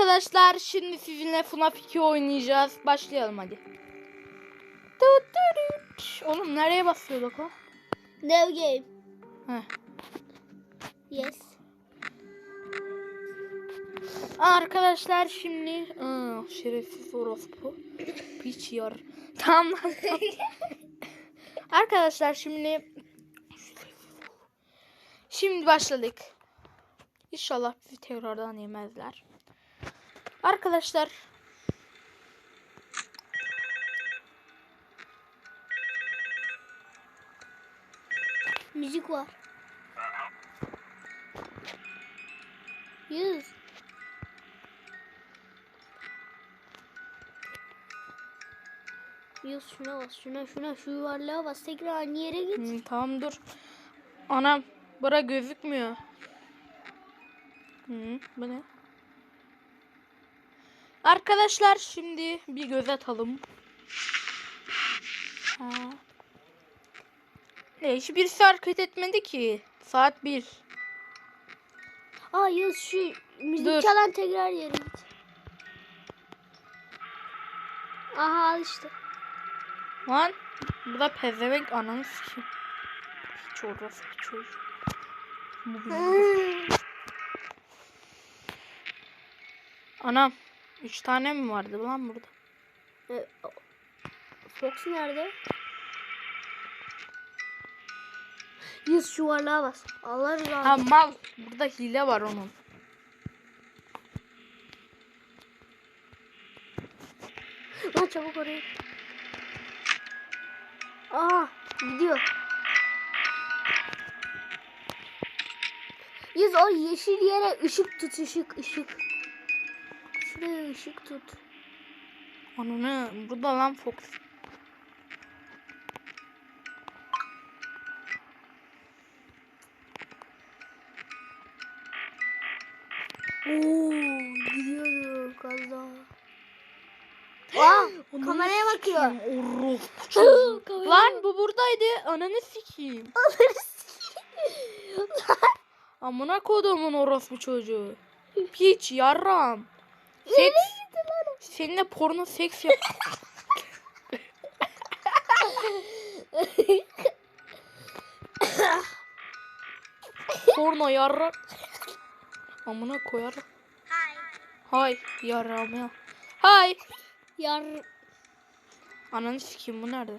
Arkadaşlar şimdi sizinle FNAF 2 oynayacağız. Başlayalım hadi. Oğlum nereye basıyorduk o? No game. Heh. Yes. Arkadaşlar şimdi Aa, şerefsiz orospu. Piç yar. Tamam. Arkadaşlar şimdi Şimdi başladık. İnşallah bizi tekrardan yemezler. Arkadaşlar Müzik var. Yüz. Yüz şuna bas şuna şuna şu yuvarlığa bas tekrar aynı yere git. hmm, tamam dur. Anam bura gözükmüyor. Hı, bu ne? Arkadaşlar şimdi bir göz atalım. Ha. Ne hiçbirisi hareket etmedi ki. Saat 1. Aa Yüz şu müzik Dur. çalan tekrar git. Aha al işte. Lan bu da pezevenk ananı sikeyim. Hiç orası bir çocuk. Bizim- Anam. Üç tane mi vardı lan burada? E, o- Fox nerede? Yüz şu yuvarlığa bas. Allah razı Ha mal. Burada hile var onun. Lan çabuk oraya. Aa gidiyor. Yüz o yeşil yere ışık tut ışık ışık. Şuraya ışık tut. Ananı. Burada lan Fox. Oo gidiyorum kaza. Aa kameraya bakıyor. Orospu. Lan bu buradaydı. Ananı sikeyim. Amına kodumun orospu çocuğu. Piç yarram. Seks. Seninle porno seks yap. porno yarram. Amına koyar. Hay yarram ya. Hay. Yar Ananı sikeyim bu nerede?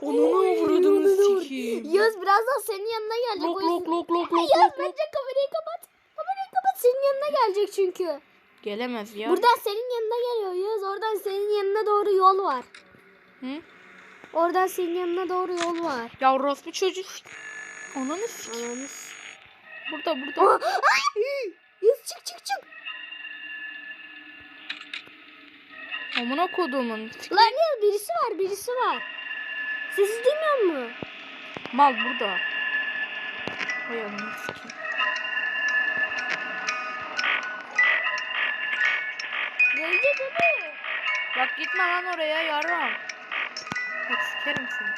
Onu vurdum sikeyim. Yağız birazdan senin yanına gelecek. Lok lok lok lok lok lok. bence kamerayı kapat. Kamerayı kapat senin yanına gelecek çünkü. Gelemez ya. Buradan senin yanına geliyor Yağız. Oradan senin yanına doğru yol var. Hı? Oradan senin yanına doğru yol var. Ya orospu çocuk. Ananı sikeyim. Ananı Burada burada. Yağız çık çık çık. Amına kodumun. Lan Yağız birisi var birisi var. Sesi duymuyor musun? Mal burada. Hay Gelecek abi. Bak gitme lan oraya yarram. Bak sikerim seni.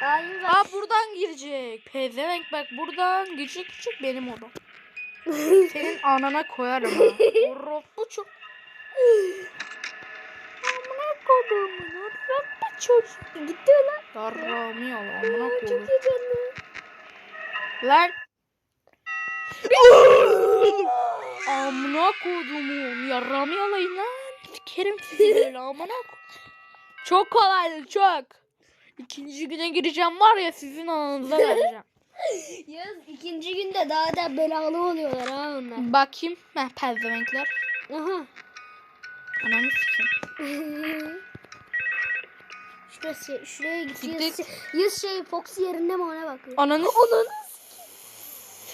Hayır. Aa buradan girecek. Pezevenk bak buradan girecek küçük benim odam. Senin anana koyarım ha. Orospu. Amına kodumun orospu çocuk. Gitti lan. Yarrağımı yala amına kodum. Çok heyecanlı. Lan. Amına kodumun. Yarrağımı yalayın lan. Sikerim sizi böyle amına Çok kolaydı çok. İkinci güne gireceğim var ya sizin ananıza vereceğim. Yaz ikinci günde daha da belalı oluyorlar ha onlar. Bakayım. Heh pezevenkler. Aha. Ananı sikeyim. Şurası, şuraya git. Siktir. Yüz, yüz şey Fox yerinde mi ona bakıyor. Ananı Ananı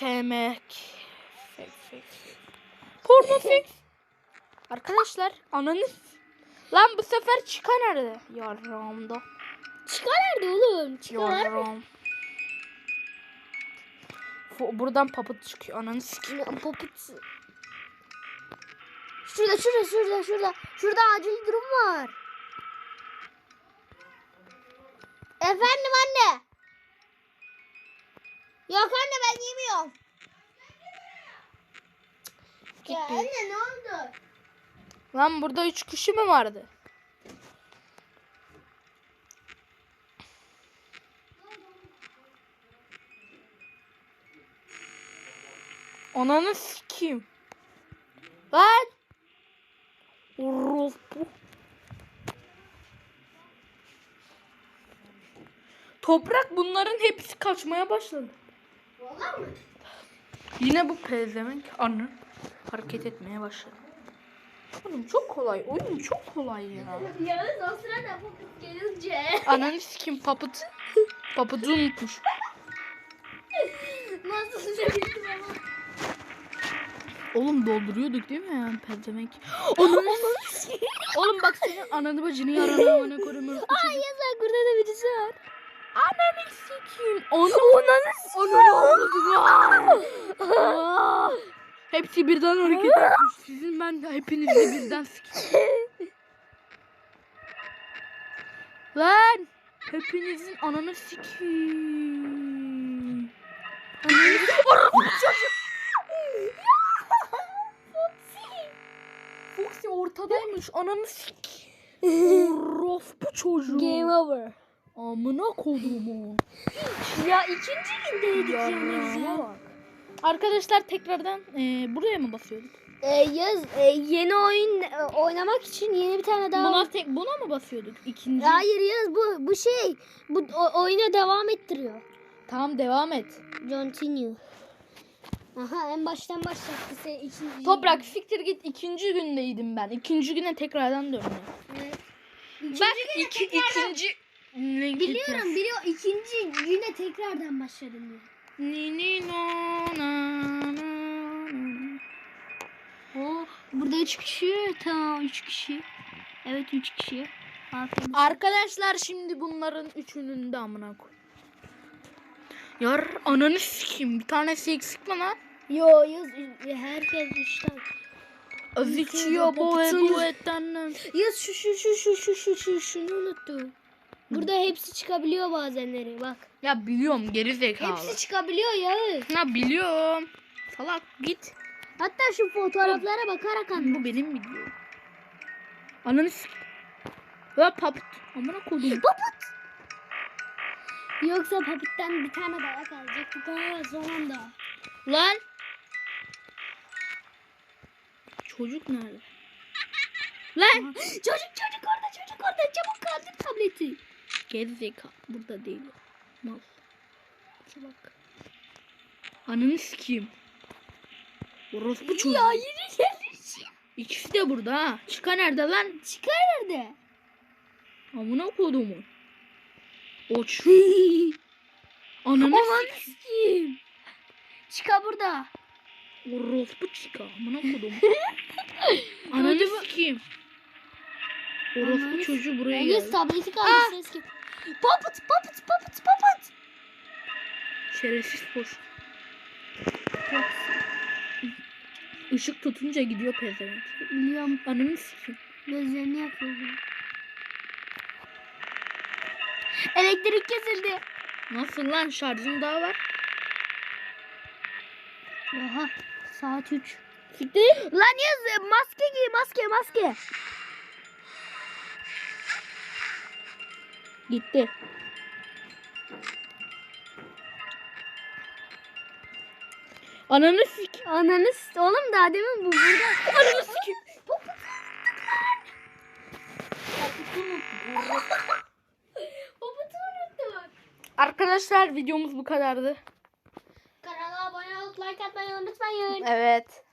sevmek. Porno seks. Arkadaşlar ananı Lan bu sefer çıkan nerede? Yarrağımda. Çıkar nerede oğlum? Çıkar. Yarrağım. Buradan papıt çıkıyor. Ananı sikeyim. Popit. Şurada şurada şurada şurada. Şurada acil durum var. Efendim anne. Yok anne ben yemiyorum. Gitti. Ya anne ne oldu? Lan burada üç kişi mi vardı? Ananı sikeyim. Lan. Orospu. Toprak bunların hepsi kaçmaya başladı. Yine bu pezevenk anı hareket etmeye başladı. Oğlum çok kolay. Oyun çok kolay ya. Yalnız o sırada bu gelince. Ananı sikim papıt. Papıtı unutmuş. Nasıl ama. Oğlum dolduruyorduk değil mi ya pezevenk? Sikeyim. Oğlum bak senin ananı bacını yarana amına koyayım. Ay yazar burada da birisi var. Ananı sikeyim. Ananı Ananı Ananı Hepsi birden hareket etmiş. Sizin ben de hepinizi birden sikeyim. Lan. Hepinizin ananı sikeyim. Ananı Foxy ortadaymış. Ananı sikeyim. Orospu çocuğu. Game over. Amına kodumu. Ya ikinci gündeydik yalnız ya. bak. Arkadaşlar tekrardan e, buraya mı basıyorduk? Ee, yaz e, yeni oyun e, oynamak için yeni bir tane daha. Buna tek buna mı basıyorduk? İkinci. Hayır yaz bu bu şey bu o, oyuna devam ettiriyor. Tamam devam et. Continue. Aha en baştan başlattı sen ikinci. Toprak siktir git. İkinci gündeydim ben. İkinci güne tekrardan döndüm. Evet. Bak iki, ikinci. Ne Biliyorum kötü. biliyor ikinci güne tekrardan başladım ya. Ni no na na na. Oh, burada üç kişi. Tamam üç kişi. Evet üç kişi. Aferin. Arkadaşlar şimdi bunların üçünün de amına koy. Yar ananı sikeyim. Bir tanesi eksik mi lan? Yo yaz herkes işte. Azıcık ya bu etten. Yaz şu şu şu şu şu şu şunu unuttum. Burada hepsi çıkabiliyor bazenleri bak. Ya biliyorum geri zekalı. Hepsi çıkabiliyor ya. Ya biliyorum. Salak git. Hatta şu fotoğraflara bakarak anla. Bu benim videom. Ananı sik. Ya papıt. Amına koydum. Yoksa papitten bir tane daha kalacaktık ha son anda. Lan. Çocuk nerede? Lan. çocuk çocuk orada çocuk orada çabuk kaldır tableti. Geri zekalı. Burada değil. Mal. Salak. Ananı sikeyim. Orospu çocuğu. Ya yine gelmiş. İkisi de burada ha. Çıka nerede lan? Çıkar nerede? Amına kodumu. Oç. Ananı sikeyim. Çıka burada. Orospu çıka. Amına kodum. Ananı sikeyim. Orospu çocuğu buraya geldi. tableti kaldı ses ki. Papıt papıt papıt papıt. Şerefsiz boş. Işık tutunca gidiyor pezevenk. Biliyorum Ananı sikeyim. gözlerini yapıyor. bu. Elektrik kesildi. Nasıl lan şarjım daha var. Oha saat 3. Siktir. Lan yaz maske giy maske maske. Gitti. Ananı sik. Ananı s- oğlum daha demin bu burada. Ananı unuttum. Arkadaşlar videomuz bu kadardı. Kanala abone olup like atmayı unutmayın. Evet.